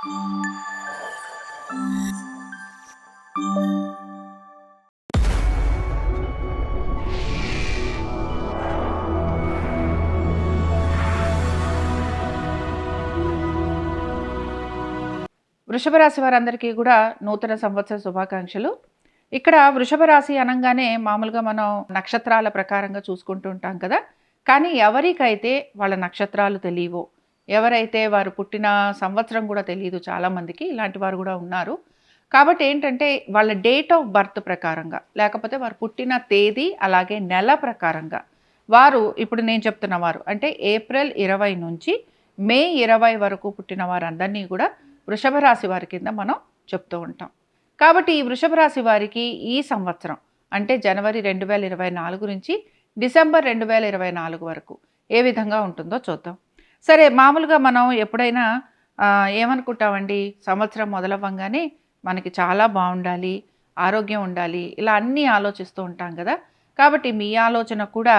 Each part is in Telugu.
వృషభ రాశి వారందరికీ కూడా నూతన సంవత్సర శుభాకాంక్షలు. ఇక్కడ వృషభ రాశి అనగానే మామూలుగా మనం నక్షత్రాల ప్రకారంగా చూసుకుంటూ ఉంటాం కదా. కానీ ఎవరికైతే వాళ్ళ నక్షత్రాలు తెలియవో ఎవరైతే వారు పుట్టిన సంవత్సరం కూడా తెలియదు చాలామందికి ఇలాంటి వారు కూడా ఉన్నారు. కాబట్టి ఏంటంటే వాళ్ళ డేట్ ఆఫ్ బర్త్ ప్రకారంగా లేకపోతే వారు పుట్టిన తేదీ అలాగే నెల ప్రకారంగా వారు ఇప్పుడు నేను చెప్తున్న వారు అంటే ఏప్రిల్ ఇరవై నుంచి మే ఇరవై వరకు పుట్టిన వారందరినీ కూడా వృషభ రాశి వారి కింద మనం చెప్తూ ఉంటాం. కాబట్టి ఈ వృషభ రాశి వారికి ఈ సంవత్సరం అంటే జనవరి రెండు వేల ఇరవై నాలుగు నుంచి డిసెంబర్ రెండు వేల ఇరవై నాలుగు వరకు ఏ విధంగా ఉంటుందో చూద్దాం. సరే మామూలుగా మనం ఎప్పుడైనా ఏమనుకుంటామండి? సంవత్సరం మొదలవ్వంగానే మనకి చాలా బాగుండాలి ఆరోగ్యం ఉండాలి ఇలా అన్నీ ఆలోచిస్తూ ఉంటాం కదా. కాబట్టి మీ ఆలోచన కూడా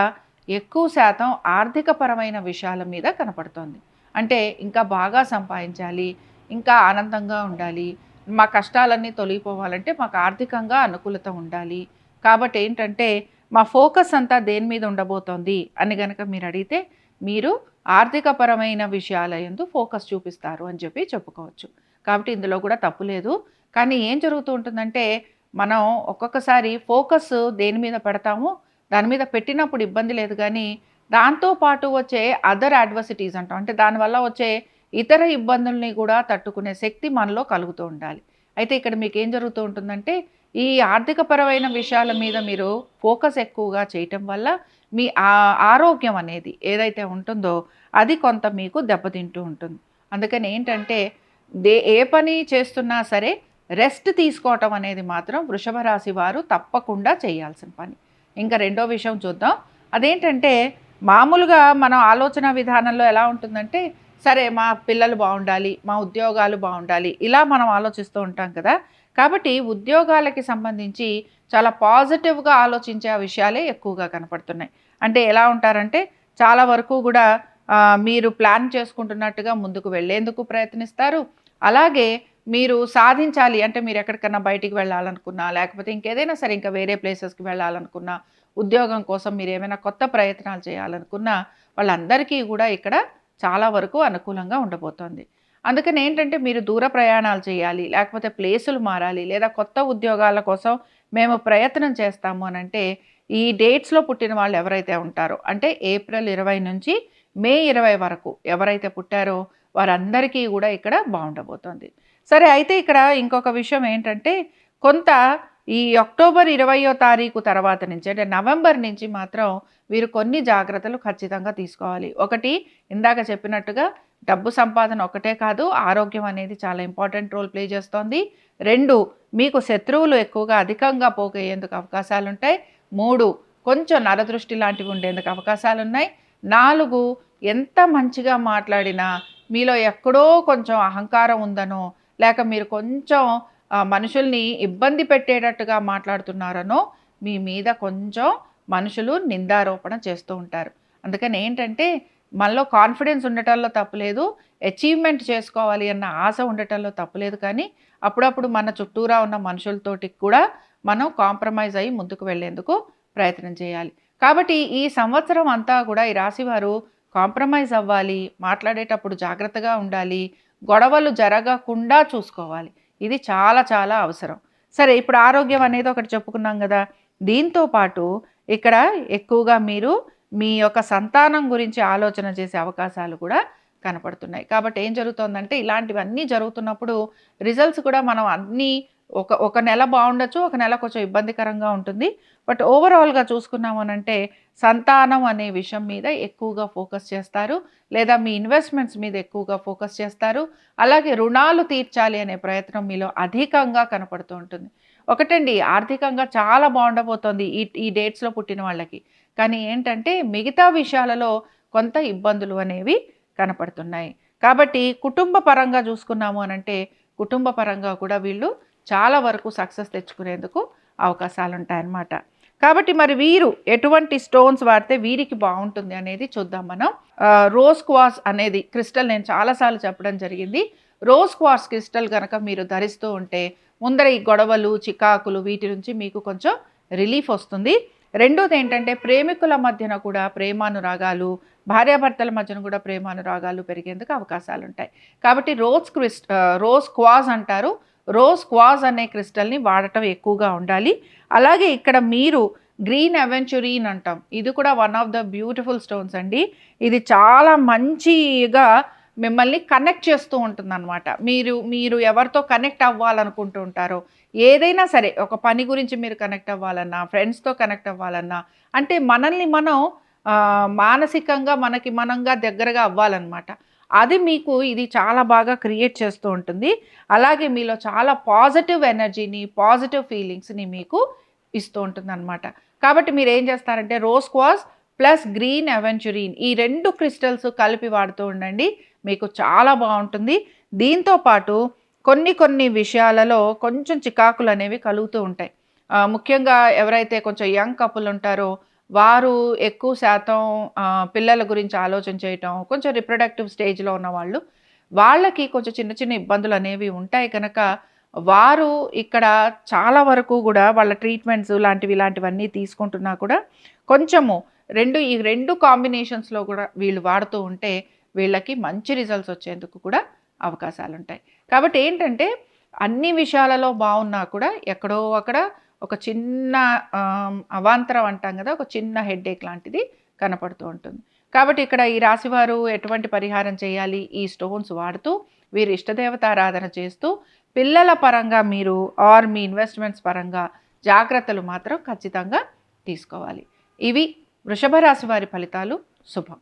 ఎక్కువ శాతం ఆర్థికపరమైన విషయాల మీద కనపడుతోంది. అంటే ఇంకా బాగా సంపాదించాలి ఇంకా ఆనందంగా ఉండాలి మా కష్టాలన్నీ తొలగిపోవాలంటే మాకు ఆర్థికంగా అనుకూలత ఉండాలి. కాబట్టి ఏంటంటే మా ఫోకస్ అంతా దేని మీద ఉండబోతోంది అని కనుక మీరు అడిగితే మీరు ఆర్థికపరమైన విషయాల ఎందు ఫోకస్ చూపిస్తారు అని చెప్పి చెప్పుకోవచ్చు. కాబట్టి ఇందులో కూడా తప్పు లేదు. కానీ ఏం జరుగుతూ ఉంటుందంటే మనం ఒక్కొక్కసారి ఫోకస్ దేని మీద పెడతామో? దాని మీద పెట్టినప్పుడు ఇబ్బంది లేదు కానీ దాంతో పాటు వచ్చే అదర్ అడ్వర్సిటీస్ అంటాం. అంటే దానివల్ల వచ్చే ఇతర ఇబ్బందుల్ని కూడా తట్టుకునే శక్తి మనలో కలుగుతూ ఉండాలి. అయితే ఇక్కడ మీకు ఏం జరుగుతూ ఉంటుందంటే ఈ ఆర్థికపరమైన విషయాల మీద మీరు ఫోకస్ ఎక్కువగా చేయటం వల్ల మీ ఆరోగ్యం అనేది ఏదైతే ఉంటుందో అది కొంత మీకు దెబ్బతింటూ ఉంటుంది. అందుకని ఏంటంటే దే ఏ పని చేస్తున్నా సరే రెస్ట్ తీసుకోవటం అనేది మాత్రం వృషభ రాశి వారు తప్పకుండా చేయాల్సిన పని. ఇంకా రెండో విషయం చూద్దాం. అదేంటంటే మామూలుగా మనం ఆలోచన విధానంలో ఎలా ఉంటుందంటే సరే మా పిల్లలు బాగుండాలి మా ఉద్యోగాలు బాగుండాలి ఇలా మనం ఆలోచిస్తూ ఉంటాం కదా. కాబట్టి ఉద్యోగాలకి సంబంధించి చాలా పాజిటివ్గా ఆలోచించే ఆ విషయాలే ఎక్కువగా కనపడుతున్నాయి. అంటే ఎలా ఉంటారంటే చాలా వరకు కూడా మీరు ప్లాన్ చేసుకుంటున్నట్టుగా ముందుకు వెళ్ళేందుకు ప్రయత్నిస్తారు. అలాగే మీరు సాధించాలి అంటే మీరు ఎక్కడికన్నా బయటికి వెళ్ళాలనుకున్నా లేకపోతే ఇంకేదైనా సరే ఇంకా వేరే ప్లేసెస్కి వెళ్ళాలనుకున్నా ఉద్యోగం కోసం మీరు ఏమైనా కొత్త ప్రయత్నాలు చేయాలనుకున్నా వాళ్ళందరికీ కూడా ఇక్కడ చాలా వరకు అనుకూలంగా ఉండబోతోంది. అందుకని ఏంటంటే మీరు దూర ప్రయాణాలు చేయాలి లేకపోతే ప్లేసులు మారాలి లేదా కొత్త ఉద్యోగాల కోసం మేము ప్రయత్నం చేస్తాము అని అంటే ఈ డేట్స్లో పుట్టిన వాళ్ళు ఎవరైతే ఉంటారో అంటే ఏప్రిల్ ఇరవై నుంచి మే ఇరవై వరకు ఎవరైతే పుట్టారో వారందరికీ కూడా ఇక్కడ బాగుండబోతోంది. సరే అయితే ఇక్కడ ఇంకొక విషయం ఏంటంటే కొంత ఈ అక్టోబర్ ఇరవయో తారీఖు తర్వాత నుంచి అంటే నవంబర్ నుంచి మాత్రం వీరు కొన్ని జాగ్రత్తలు ఖచ్చితంగా తీసుకోవాలి. ఒకటి ఇందాక చెప్పినట్టుగా డబ్బు సంపాదన ఒకటే కాదు ఆరోగ్యం అనేది చాలా ఇంపార్టెంట్ రోల్ ప్లే చేస్తోంది. రెండు మీకు శత్రువులు ఎక్కువగా అధికంగా పోగయ్యేందుకు అవకాశాలు ఉంటాయి మూడు కొంచెం నరదృష్టి లాంటివి ఉండేందుకు అవకాశాలు ఉన్నాయి నాలుగు ఎంత మంచిగా మాట్లాడినా మీలో ఎక్కడో కొంచెం అహంకారం ఉందనో లేక మీరు కొంచెం మనుషుల్ని ఇబ్బంది పెట్టేటట్టుగా మాట్లాడుతున్నారనో మీ మీద కొంచెం మనుషులు నిందారోపణ చేస్తూ ఉంటారు. అందుకని ఏంటంటే మనలో కాన్ఫిడెన్స్ ఉండటంలో తప్పులేదు అచీవ్మెంట్ చేసుకోవాలి అన్న ఆశ ఉండటంలో తప్పులేదు కానీ అప్పుడప్పుడు మన చుట్టూరా ఉన్న మనుషులతోటి కూడా మనం కాంప్రమైజ్ అయ్యి ముందుకు వెళ్ళేందుకు ప్రయత్నం చేయాలి. కాబట్టి ఈ సంవత్సరం అంతా కూడా ఈ రాశివారు కాంప్రమైజ్ అవ్వాలి మాట్లాడేటప్పుడు జాగ్రత్తగా ఉండాలి గొడవలు జరగకుండా చూసుకోవాలి. ఇది చాలా చాలా అవసరం. సరే ఇప్పుడు ఆరోగ్యం అనేది ఒకటి చెప్పుకున్నాం కదా దీంతో పాటు ఇక్కడ ఎక్కువగా మీరు మీ యొక్క సంతానం గురించి ఆలోచన చేసే అవకాశాలు కూడా కనపడుతున్నాయి. కాబట్టి ఏం జరుగుతుందంటే ఇలాంటివన్నీ జరుగుతున్నప్పుడు రిజల్ట్స్ కూడా మనం అన్నీ ఒక ఒక నెల బాగుండొచ్చు ఒక నెల కొంచెం ఇబ్బందికరంగా ఉంటుంది. బట్ ఓవరాల్గా చూసుకున్నామనంటే సంతానం అనే విషయం మీద ఎక్కువగా ఫోకస్ చేస్తారు. లేదా మీ ఇన్వెస్ట్మెంట్స్ మీద ఎక్కువగా ఫోకస్ చేస్తారు. అలాగే రుణాలు తీర్చాలి అనే ప్రయత్నం మీలో అధికంగా కనపడుతూ ఉంటుంది. ఒకటండి ఆర్థికంగా చాలా బాగుండబోతోంది ఈ ఈ డేట్స్లో పుట్టిన వాళ్ళకి. కానీ ఏంటంటే మిగతా విషయాలలో కొంత ఇబ్బందులు అనేవి కనపడుతున్నాయి. కాబట్టి కుటుంబ పరంగా చూసుకున్నాము అని అంటే కుటుంబ పరంగా కూడా వీళ్ళు చాలా వరకు సక్సెస్ తెచ్చుకునేందుకు అవకాశాలు ఉంటాయన్నమాట కాబట్టి మరి వీరు ఎటువంటి స్టోన్స్ వాడితే వీరికి బాగుంటుంది అనేది చూద్దాం మనం. రోజ్ క్వాస్ అనేది క్రిస్టల్ నేను చాలాసార్లు చెప్పడం జరిగింది. రోజ్ క్వాస్ క్రిస్టల్ కనుక మీరు ధరిస్తూ ఉంటే ముందర ఈ గొడవలు చికాకులు వీటి నుంచి మీకు కొంచెం రిలీఫ్ వస్తుంది. రెండోది ఏంటంటే ప్రేమికుల మధ్యన కూడా ప్రేమానురాగాలు భార్యాభర్తల మధ్యన కూడా ప్రేమానురాగాలు పెరిగేందుకు అవకాశాలు ఉంటాయి కాబట్టి రోజ్ క్రిస్ట్ రోజ్ క్వాజ్ అంటారు. రోజ్ క్వాజ్ అనే క్రిస్టల్ని వాడటం ఎక్కువగా ఉండాలి. అలాగే ఇక్కడ మీరు గ్రీన్ అవెంచురీన్ అంటాం. ఇది కూడా one of the beautiful stones అండి. ఇది చాలా మంచిగా మిమ్మల్ని కనెక్ట్ చేస్తూ ఉంటుంది అనమాట మీరు మీరు ఎవరితో కనెక్ట్ అవ్వాలనుకుంటూ ఉంటారో ఏదైనా సరే ఒక పని గురించి మీరు కనెక్ట్ అవ్వాలన్నా ఫ్రెండ్స్తో కనెక్ట్ అవ్వాలన్నా అంటే మనల్ని మనం మానసికంగా మనకి మనంగా దగ్గరగా అవ్వాలన్నమాట. అది మీకు ఇది చాలా బాగా క్రియేట్ చేస్తూ ఉంటుంది. అలాగే మీలో చాలా పాజిటివ్ ఎనర్జీని పాజిటివ్ ఫీలింగ్స్ని మీకు ఇస్తూ ఉంటుంది అనమాట కాబట్టి మీరు ఏం చేస్తారంటే rose quartz plus green aventurine ఈ రెండు క్రిస్టల్స్ కలిపి వాడుతూ ఉండండి. మీకు చాలా బాగుంటుంది. దీంతో పాటు కొన్ని కొన్ని విషయాలలో కొంచెం చికాకులు అనేవి కలుగుతూ ఉంటాయి. ముఖ్యంగా ఎవరైతే కొంచెం యంగ్ కపుల్ ఉంటారో వారు ఎక్కువ శాతం పిల్లల గురించి ఆలోచన చేయటం కొంచెం రిప్రొడక్టివ్ స్టేజ్లో ఉన్న వాళ్ళు వాళ్ళకి కొంచెం చిన్న చిన్న ఇబ్బందులు అనేవి ఉంటాయి కనుక వారు ఇక్కడ చాలా వరకు కూడా వాళ్ళ ట్రీట్మెంట్స్ లాంటివి ఇలాంటివన్నీ తీసుకుంటున్నా కూడా కొంచెము రెండు ఈ రెండు కాంబినేషన్స్లో కూడా వీళ్ళు వాడుతూ ఉంటే వీళ్ళకి మంచి రిజల్ట్స్ వచ్చేందుకు కూడా అవకాశాలు ఉంటాయి కాబట్టి ఏంటంటే అన్ని విషయాలలో బాగున్నా కూడా ఎక్కడో అక్కడ ఒక చిన్న అవాంతరం అంటాం కదా ఒక చిన్న హెడ్ఏక్ లాంటిది కనపడుతూ ఉంటుంది. కాబట్టి ఇక్కడ ఈ రాశివారు ఎటువంటి పరిహారం చేయాలి? ఈ స్టోన్స్ వాడుతూ వీరు ఇష్టదేవత ఆరాధన చేస్తూ పిల్లల పరంగా మీరు ఆర్ మీ ఇన్వెస్ట్మెంట్స్ పరంగా జాగ్రత్తలు మాత్రం ఖచ్చితంగా తీసుకోవాలి. ఇవి వృషభ రాశి వారి ఫలితాలు. శుభం.